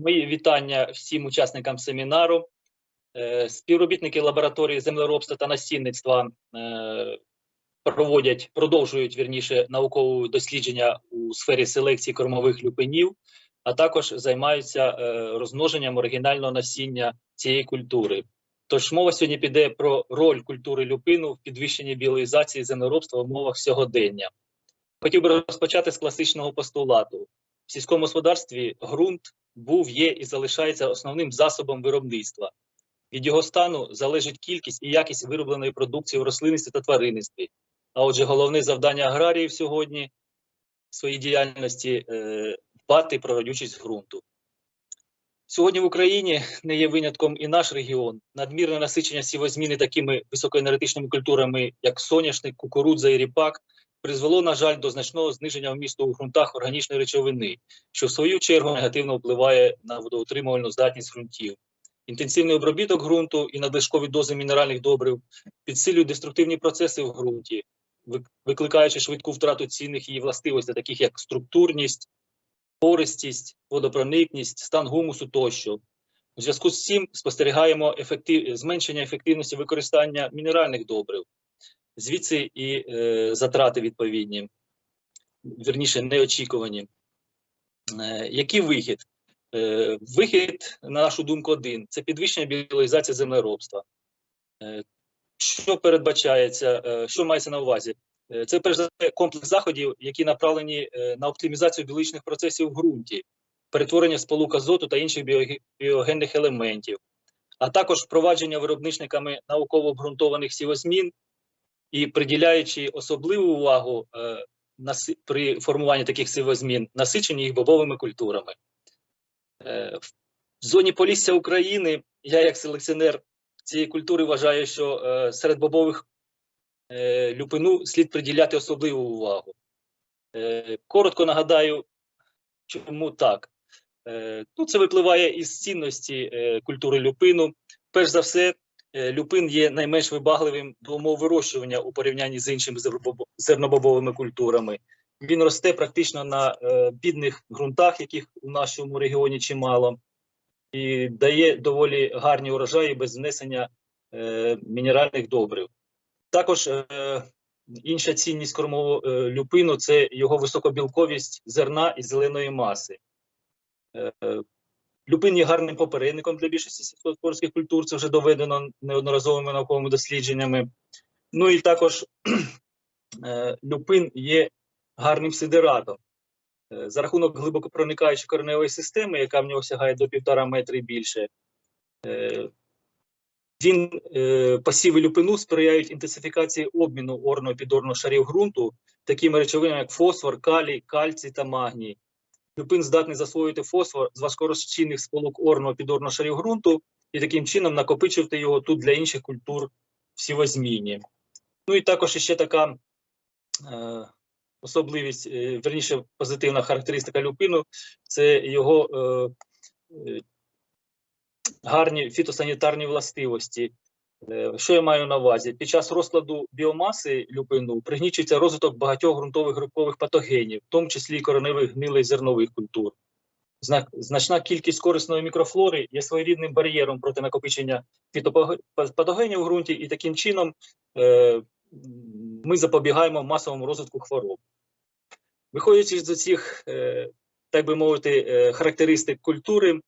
Мої вітання всім учасникам семінару. Е, Співробітники лабораторії землеробства та насінництва е, проводять, продовжують вірніше наукові дослідження у сфері селекції кормових люпинів, а також займаються е, розмноженням оригінального насіння цієї культури. Тож мова сьогодні піде про роль культури люпину в підвищенні біолізації землеробства в умовах сьогодення. Хотів би розпочати з класичного постулату. В сільському господарстві ґрунт був, є і залишається основним засобом виробництва. Від його стану залежить кількість і якість виробленої продукції в рослинництві та тваринництві. А отже, головне завдання аграріїв сьогодні в своїй діяльності е, дбати про родючість ґрунту. Сьогодні в Україні не є винятком і наш регіон. Надмірне насичення сівозміни такими високоенергетичними культурами, як соняшник, кукурудза і ріпак, призвело, на жаль, до значного зниження вмісту у ґрунтах органічної речовини, що в свою чергу негативно впливає на водоутримувальну здатність ґрунтів. Інтенсивний обробіток ґрунту і надлишкові дози мінеральних добрив підсилюють деструктивні процеси в ґрунті, викликаючи швидку втрату цінних її властивостей, таких як структурність, пористість, водопроникність, стан гумусу тощо. У зв'язку з цим спостерігаємо ефектив... зменшення ефективності використання мінеральних добрив, звідси і е, затрати відповідні, вірніше неочікувані. Е, який вихід? Е, вихід, на нашу думку, один це підвищення біолізації землеробства. Е, що передбачається, е, що мається на увазі? Е, це перш за все комплекс заходів, які направлені е, на оптимізацію біологічних процесів в ґрунті, перетворення сполук азоту та інших біогенних елементів, а також впровадження виробничниками науково обґрунтованих сівозмін і приділяючи особливу увагу е, при формуванні таких сівозмін, насиченні їх бобовими культурами. Е, В зоні Полісся України я, як селекціонер цієї культури, вважаю, що е, серед бобових люпину слід приділяти особливу увагу. Коротко нагадаю, чому так. Ну, це випливає із цінності культури люпину. Перш за все, люпин є найменш вибагливим до умов вирощування у порівнянні з іншими зернобобовими культурами. Він росте практично на е, бідних ґрунтах, яких у нашому регіоні чимало, і дає доволі гарні урожаї без внесення е, мінеральних добрив. Також е, інша цінність кормового е, люпину це його високобілковість зерна і зеленої маси. Люпин є гарним попередником для більшості сільськогосподарських культур, це вже доведено неодноразовими науковими дослідженнями. Ну і також е, люпин є гарним сидератом. Е, За рахунок глибоко проникаючої кореневої системи, яка в нього сягає до півтора метри і більше, е, він посіви люпину сприяють інтенсифікації обміну орного підорного шарів ґрунту такими речовинами, як фосфор, калій, кальцій та магній. Люпин здатний засвоїти фосфор з важкорозчинних сполук орного підорного шарів ґрунту і таким чином накопичувати його тут для інших культур в сівозміні. Ну і також ще така е, особливість, е, верніше позитивна характеристика люпину це його е, е, гарні фітосанітарні властивості. Е, Що я маю на увазі? Під час розкладу біомаси люпину пригнічується розвиток багатьох ґрунтових грибкових патогенів, в тому числі кореневих гнилих зернових культур. Значна кількість корисної мікрофлори є своєрідним бар'єром проти накопичення фітопатогенів у ґрунті, і таким чином е, ми запобігаємо масовому розвитку хвороб. Виходячи з цих, е, так би мовити, характеристик культури,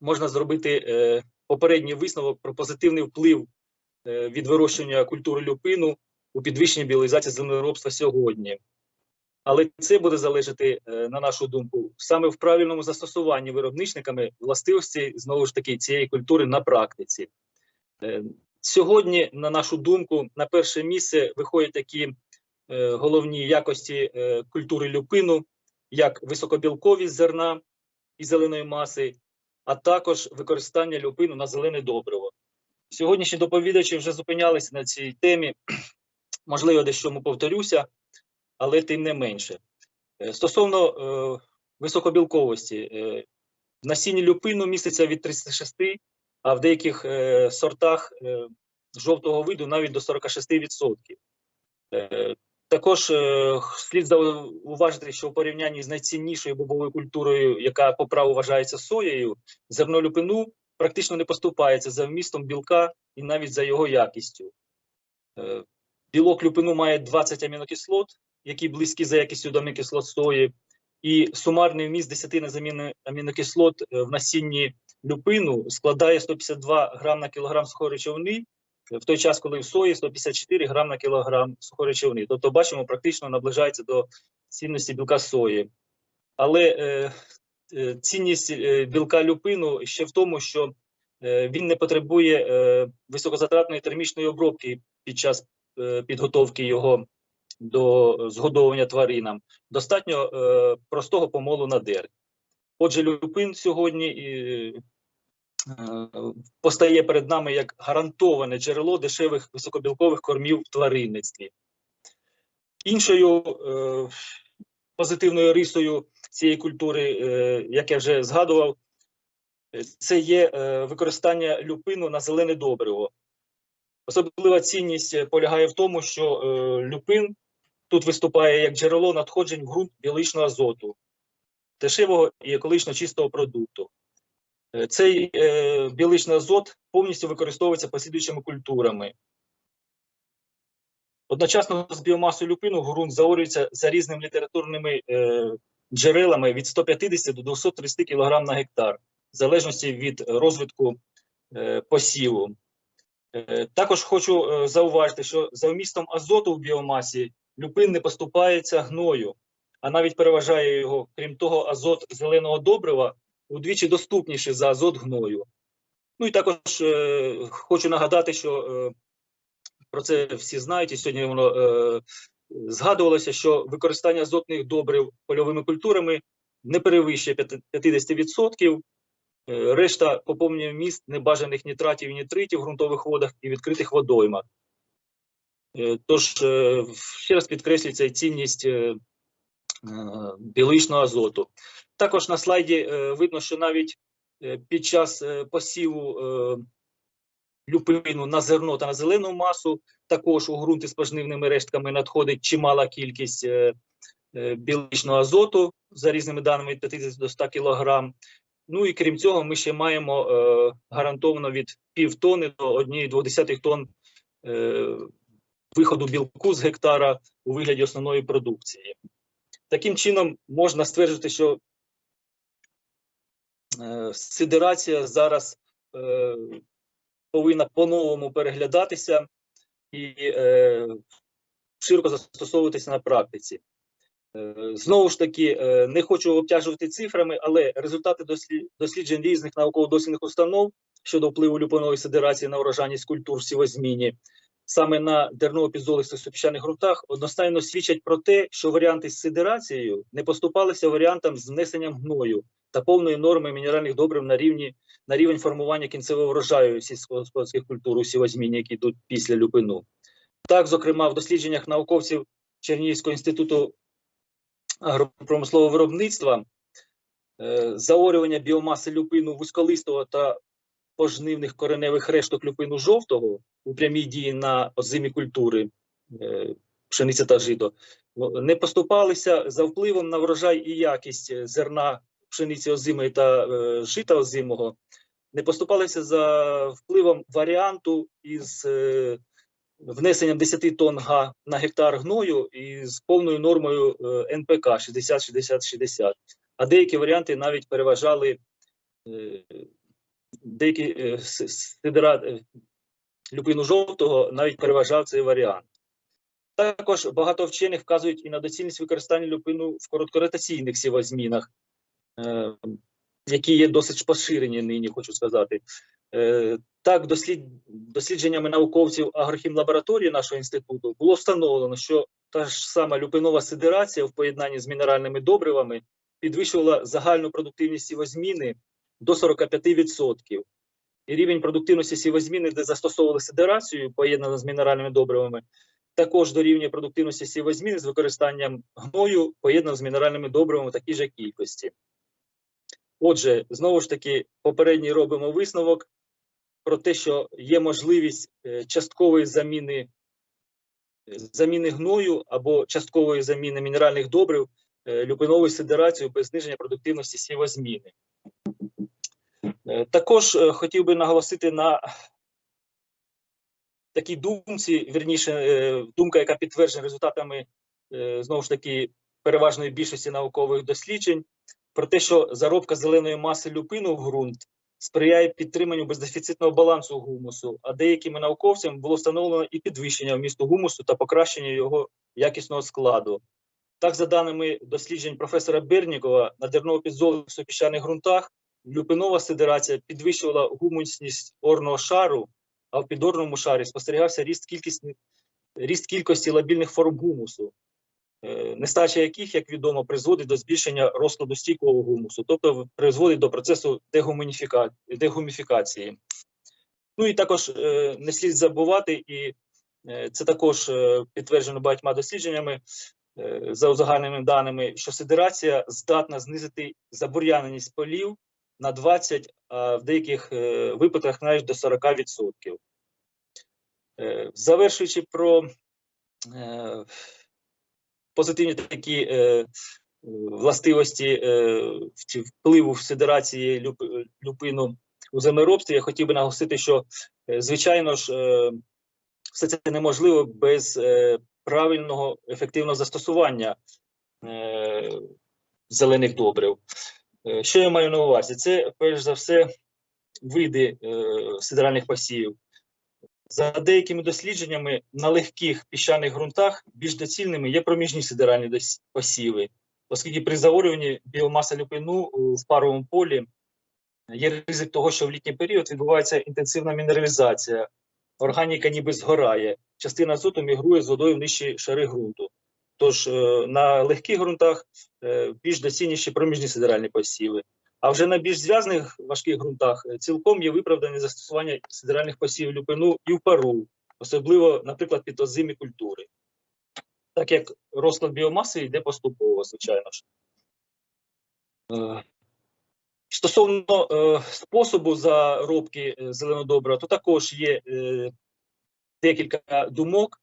можна зробити попередній висновок про позитивний вплив е, від вирощування культури люпину у підвищенні біолізації землеробства сьогодні. Але це буде залежати, е, на нашу думку, саме в правильному застосуванні виробничниками властивості знову ж таки цієї культури на практиці. Е, Сьогодні, на нашу думку, на перше місце виходять такі головні якості культури люпину, як високобілковість зерна і зеленої маси, а також використання люпину на зелене добриво. Сьогоднішні доповідачі вже зупинялися на цій темі. Можливо, десь чому повторюся, але тим не менше. Е, Стосовно е, високобілковості, е, в насінні люпину міститься від 36, а в деяких е, сортах е, жовтого виду навіть до 46%. Е, Також е, слід зауважити, що у порівнянні з найціннішою бобовою культурою, яка по праву вважається соєю, зерно люпину практично не поступається за вмістом білка і навіть за його якістю. Е, Білок люпину має 20 амінокислот, які близькі за якістю до амінокислот сої, і сумарний вміст 10 незамінних амінокислот е, в насінні люпину складає 152 грам на кілограм сухої речовини, в той час, коли в сої 154 грам на кілограм сухої речовини. Тобто, бачимо, практично наближається до цінності білка сої. Але е, е, цінність е, білка люпину ще в тому, що е, він не потребує високозатратної термічної обробки під час підготовки його до згодовування тваринам. Достатньо простого помолу на дереві. Отже, люпин сьогодні постає перед нами як гарантоване джерело дешевих високобілкових кормів в тваринництві. Іншою е, позитивною рисою цієї культури, е, як я вже згадував, це є е, використання люпину на зелене добриво. Особлива цінність полягає в тому, що е, люпин тут виступає як джерело надходжень в ґрунт біологічного азоту, дешевого і екологічно чистого продукту. Е, Цей е, біологічний азот повністю використовується послідуючими культурами. Одночасно з біомасою люпину ґрунт заорюється за різними літературними е, джерелами від 150 до 230 кг на гектар, в залежності від розвитку посіву. Також хочу зауважити, що за вмістом азоту в біомасі люпин не поступається гною, а навіть переважає його. Крім того, азот зеленого добрива удвічі доступніший за азот гною. Ну і також е, хочу нагадати, що е, про це всі знають, і сьогодні воно е, згадувалося, що використання азотних добрив польовими культурами не перевищує 50%. Е, Решта поповнює вміст небажаних нітратів і нітритів в ґрунтових водах і відкритих водоймах. Е, Тож, е, ще раз підкреслюється цінність е, біологічного азоту. Також на слайді е, видно, що навіть е, під час е, посіву люпину на зерно та на зелену масу, також у ґрунти з пожнивними рештками надходить чимала кількість біологічного азоту за різними даними від 50 до 100 кг. Ну і крім цього, ми ще маємо гарантовано від півтони до 1,2 тонн виходу білку з гектара у вигляді основної продукції. Таким чином, можна стверджувати, що сидерація зараз е, повинна по-новому переглядатися і е, широко застосовуватися на практиці. Е, Знову ж таки, не хочу обтяжувати цифрами, але результати дослі- досліджень різних науково-дослідних установ щодо впливу люпинової сидерації на урожайність культур сівозміні, саме на дерново-підзолистих супіщаних ґрунтах, одностайно свідчать про те, що варіанти з сидерацією не поступалися варіантам з внесенням гною та повної норми мінеральних добрив на рівні на рівень формування кінцевого врожаю сільськогосподарських культур у сівозміні, які йдуть після люпину. Так, зокрема, в дослідженнях науковців Чернігівського інституту агропромислового виробництва е, заорювання біомаси люпину вузьколистого та пожнивних кореневих решток люпину жовтого у прямій дії на озимі культури е, пшениця та жито не поступалися за впливом на врожай і якість е, зерна пшениці озимої та е, жита озимого, не поступалися за впливом варіанту із е, внесенням 10 тонн га на гектар гною і з повною нормою е, НПК 60-60-60. А деякі варіанти навіть переважали е, деякі е, е, люпину жовтого навіть переважав цей варіант. Також багато вчених вказують і на доцільність використання люпину в короткоротаційних сівозмінах, які є досить поширені нині, хочу сказати. Е, так, дослід, дослідженнями науковців агрохімлабораторії нашого інституту було встановлено, що та ж сама люпинова сидерація в поєднанні з мінеральними добривами підвищувала загальну продуктивність сівозміни до 45%. І рівень продуктивності сівозміни, де застосовували сидерацію, поєднану з мінеральними добривами, також дорівнює продуктивності сівозміни з використанням гною, поєднано з мінеральними добривами в такій же кількості. Отже, знову ж таки, попередній робимо висновок про те, що є можливість е, часткової заміни заміни гною або часткової заміни мінеральних добрив е, люпиновою сидерацією без зниження продуктивності сівозміни. Е, Також хотів би наголосити на такій думці, вірніше, е, думка, яка підтверджена результатами знову ж таки переважної більшості наукових досліджень, про те, що заробка зеленої маси люпину в ґрунт сприяє підтриманню бездефіцитного балансу гумусу, а деякими науковцями було встановлено і підвищення вмісту гумусу та покращення його якісного складу. Так, за даними досліджень професора Бернікова, на дерново-підзолистих піщаних ґрунтах люпинова сидерація підвищувала гумусність орного шару, а в підорному шарі спостерігався ріст кількісні, ріст кількості лабільних форм гумусу, нестача яких, як відомо, призводить до збільшення розкладу стійкого гумусу, тобто призводить до процесу дегуміфікації. Ну і також е, не слід забувати, і е, це також е, підтверджено багатьма дослідженнями е, за узагальненими даними, що сидерація здатна знизити забур'яненість полів на 20, а в деяких е, випадках навіть до 40%. Е, Завершуючи про е, позитивні такі е, властивості е, впливу сидерації люп- люпину у землеробстві, я хотів би наголосити, що е, звичайно ж е, все це неможливо без е, правильного ефективного застосування е, зелених добрив. Е, Що я маю на увазі? Це перш за все види е, сидеральних посівів. За деякими дослідженнями, на легких піщаних ґрунтах більш доцільними є проміжні сидеральні посіви, оскільки при заорюванні біомаса люпину е, в паровому полі є ризик того, що в літній період відбувається інтенсивна мінералізація, органіка ніби згорає, частина азоту мігрує з водою в нижчі шари ґрунту. Тож е, на легких ґрунтах е, більш доцільніші проміжні сидеральні посіви. А вже на більш зв'язаних важких ґрунтах е, цілком є виправдане застосування сидеральних посівів люпину і в пару, особливо, наприклад, під озимі культури. Так як розклад біомаси йде поступово, звичайно ж. Е, Стосовно е, способу заробки зеленого добрива, то також є декілька думок.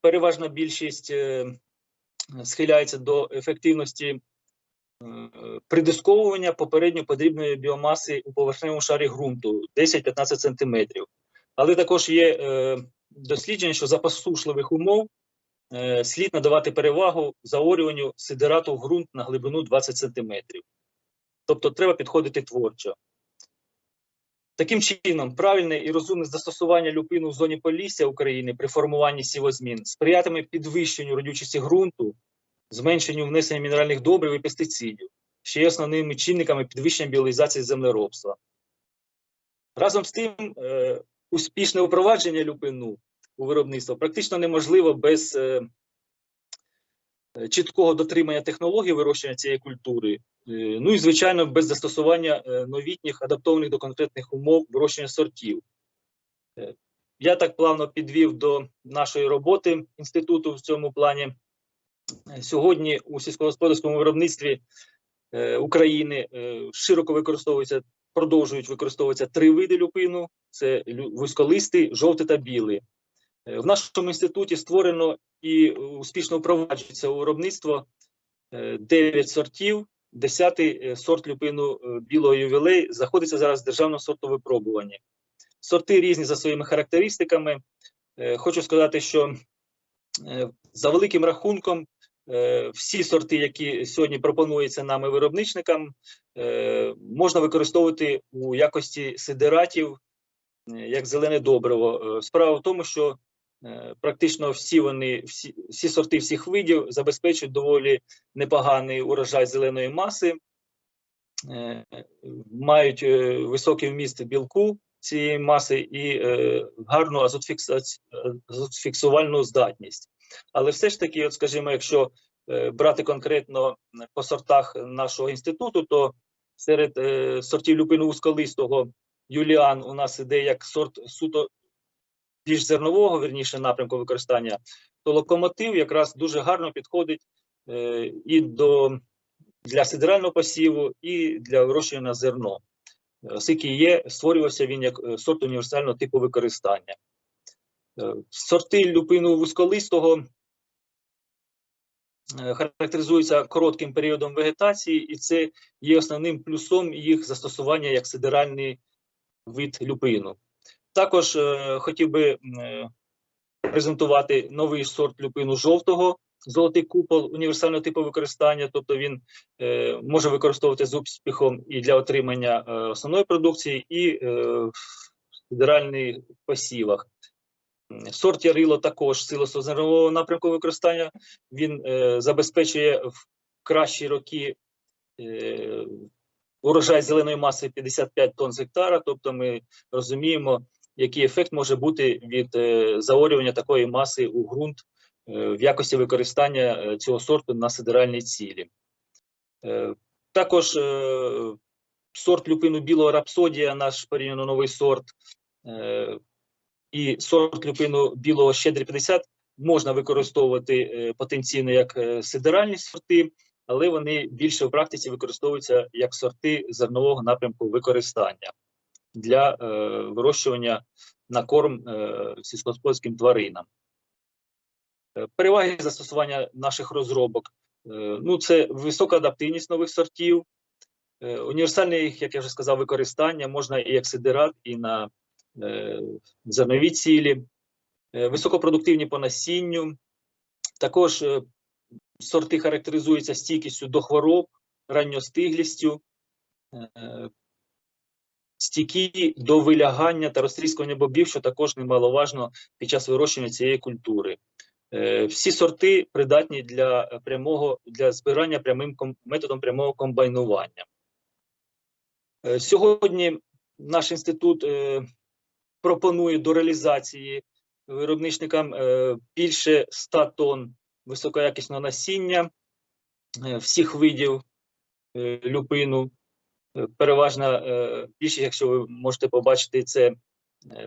Переважна більшість схиляється до ефективності придисковування попередньо потрібної біомаси у поверхневому шарі ґрунту 10-15 см. Але також є е, дослідження, що за посушливих умов е, слід надавати перевагу заорюванню сидерату в ґрунт на глибину 20 см. Тобто треба підходити творчо. Таким чином, правильне і розумне застосування люпину в зоні полісся України при формуванні сівозмін сприятиме підвищенню родючості ґрунту, зменшенню внесення мінеральних добрив і пестицидів, що є основними чинниками підвищення біолізації землеробства. Разом з тим, е, успішне впровадження люпину у виробництво практично неможливо без е, чіткого дотримання технологій вирощення цієї культури, Е, Ну і звичайно, без застосування новітніх адаптованих до конкретних умов вирощення сортів. Я так плавно підвів до нашої роботи інституту в цьому плані. Сьогодні у сільськогосподарському виробництві е, України е, широко використовуються, продовжують використовуватися три види люпину: це вузьколистий, жовтий та білий. Е, В нашому інституті створено і успішно впроваджується виробництво 9 сортів. Десятий сорт люпину білого ювілей знаходиться зараз в державному сортовому випробуванні. Сорти різні за своїми характеристиками. Хочу сказати, що за великим рахунком всі сорти, які сьогодні пропонуються нами виробничникам, е, можна використовувати у якості сидератів е, як зелене добриво. Е, Справа в тому, що е, практично всі вони, всі, всі сорти всіх видів забезпечують доволі непоганий урожай зеленої маси, е, мають е, високий вміст білку цієї маси і е, гарну азотфіксувальну здатність. Але все ж таки, от скажімо, якщо е, брати конкретно по сортах нашого інституту, то серед е, сортів люпину вузьколистого Юліан у нас іде як сорт суто більш зернового, верніше напрямку використання, то локомотив якраз дуже гарно підходить е, і до для сидерального посіву, і для вирощування зерно, оскільки є, створювався він як е, сорт універсального типу використання. Е, Сорти люпину вузьколистого е, характеризуються коротким періодом вегетації, і це є основним плюсом їх застосування як сидеральний вид люпину. Також е, хотів би презентувати новий сорт люпину жовтого, золотий купол універсального типу використання, тобто він е, може використовувати з успіхом і для отримання е, основної продукції, і е, в федеральних посівах. Сорт ярило також силосозернового напрямку використання. Він е, забезпечує в кращі роки е, урожай зеленої маси 55 тонн з гектара. Тобто, ми розуміємо, який ефект може бути від е, заорювання такої маси у ґрунт е, в якості використання е, цього сорту на сидеральні цілі. Е, Також е, сорт люпину білого рапсодія, наш порівняно новий сорт, е, і сорт люпину білого щедрі 50 можна використовувати е, потенційно як е, сидеральні сорти, але вони більше в практиці використовуються як сорти зернового напрямку використання для е, вирощування на корм сільськогосподарським тваринам. Переваги застосування наших розробок. Ну, це висока адаптивність нових сортів, універсальне, їх, як я вже сказав, використання можна і як сидерат, і на зернові цілі, е, високопродуктивні по насінню. Також е, сорти характеризуються стійкістю до хвороб, ранньостиглістю, е, стійкі до вилягання та розтріскування бобів, що також немаловажно під час вирощування цієї культури. Е, Всі сорти придатні для прямого для збирання прямим методом прямого комбайнування. Е, Сьогодні наш інститут е, пропонує до реалізації виробничникам е, більше 100 тонн високоякісного насіння е, всіх видів е, люпину. Переважна більшість, якщо ви можете побачити, це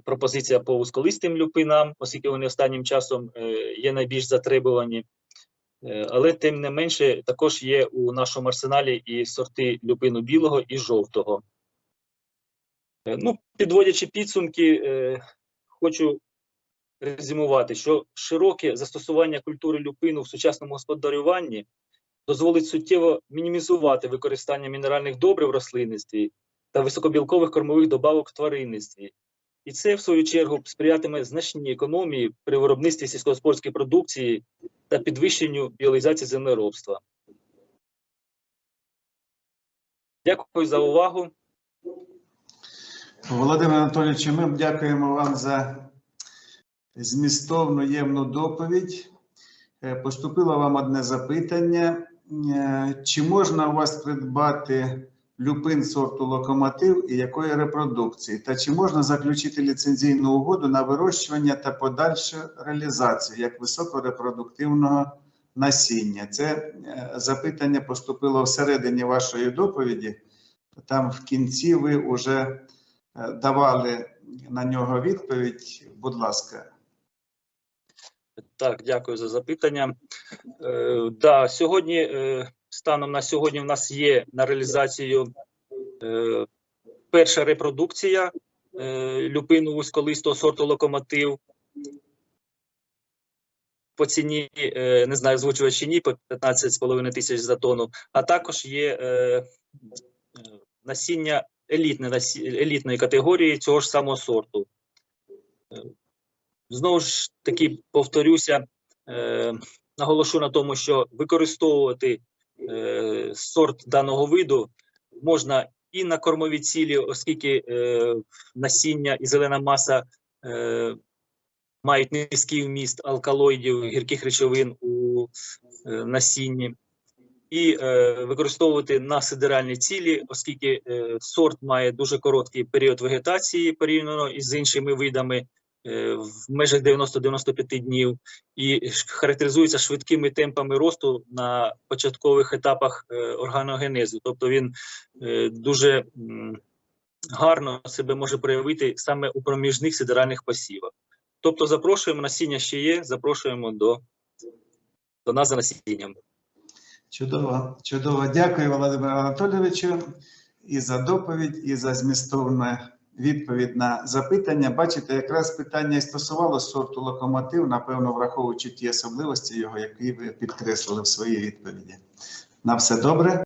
пропозиція по вузьколистим люпинам, оскільки вони останнім часом є найбільш затребувані. Але тим не менше, також є у нашому арсеналі і сорти люпину білого і жовтого. Е, Ну, підводячи підсумки, е, хочу резюмувати, що широке застосування культури люпину в сучасному господарюванні дозволить суттєво мінімізувати використання мінеральних добрив в рослинництві та високобілкових кормових добавок в тваринництві. І це, в свою чергу, сприятиме значній економії при виробництві сільськогосподарської продукції та підвищенню біолізації землеробства. Дякую за увагу. Володимир Анатолійович, ми дякуємо вам за змістовну ємну доповідь. Е, Поступило вам одне запитання. Е, Чи можна у вас придбати люпин сорту локомотив і якої репродукції? Та чи можна заключити ліцензійну угоду на вирощування та подальшу реалізацію як високорепродуктивного насіння? Це е, запитання поступило всередині вашої доповіді. Там в кінці ви вже давали на нього відповідь. Будь ласка. Так, дякую за запитання. Е, да, сьогодні, е, станом на сьогодні, в нас є на реалізацію е, перша репродукція е, люпину вузьколистого сорту локомотив. По ціні, е, не знаю, озвучувати чи ні, по 15,5 тисяч за тонну, а також є е, е, насіння елітне, елітної категорії цього ж самого сорту. Е, Знову ж таки, повторюся, е, наголошу на тому, що використовувати е, сорт даного виду можна і на кормові цілі, оскільки насіння і зелена маса мають низький вміст алкалоїдів, гірких речовин у насінні, і е, використовувати на сидеральні цілі, оскільки е, сорт має дуже короткий період вегетації порівняно із іншими видами е, в межах 90-95 днів і характеризується швидкими темпами росту на початкових етапах е, органогенезу. Тобто він е, дуже гарно себе може проявити саме у проміжних сидеральних посівах. Тобто запрошуємо, насіння ще є, запрошуємо до, до нас за насінням. Чудово, чудово. Дякую, Володимиру Анатолійовичу, і за доповідь, і за змістовну відповідь на запитання. Бачите, якраз питання і стосувалося сорту локомотив, напевно, враховуючи ті особливості його, які ви підкреслили в своїй відповіді. На все добре.